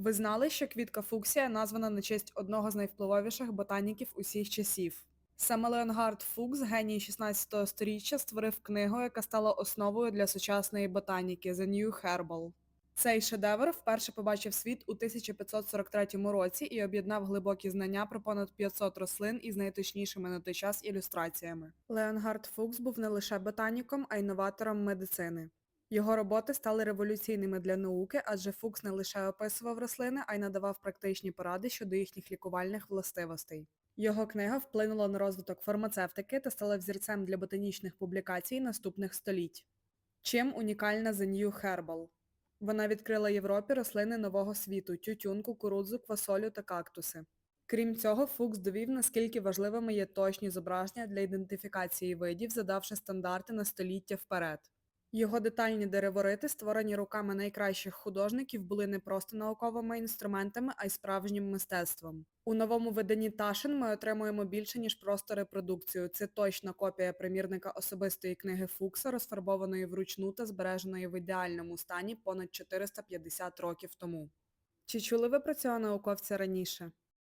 Ви знали, що квітка фуксія названа на честь одного з найвпливовіших ботаніків усіх часів? Саме Леонгард Фукс, геній 16 століття, створив книгу, яка стала основою для сучасної ботаніки The New Herbal. Цей шедевр вперше побачив світ у 1543 році і об'єднав глибокі знання про понад 500 рослин із найточнішими на той час ілюстраціями. Леонгард Фукс був не лише ботаніком, а й новатором медицини. Його роботи стали революційними для науки, адже Фукс не лише описував рослини, а й надавав практичні поради щодо їхніх лікувальних властивостей. Його книга вплинула на розвиток фармацевтики та стала взірцем для ботанічних публікацій наступних століть. Чим унікальна The New Herbal? Вона відкрила Європі рослини нового світу, тютюн, кукурудзу, квасолю та кактуси. Крім цього, Фукс довів, наскільки важливими є точні зображення для ідентифікації видів, задавши стандарти на століття вперед. Його детальні дереворити, створені руками найкращих художників, були не просто науковими інструментами, а й справжнім мистецтвом. У новому виданні Ташин ми отримуємо більше, ніж просто репродукцію. Це точна копія примірника особистої книги Фукса, розфарбованої вручну та збереженої в ідеальному стані понад 450 років тому. Чи чули ви про цього науковця раніше?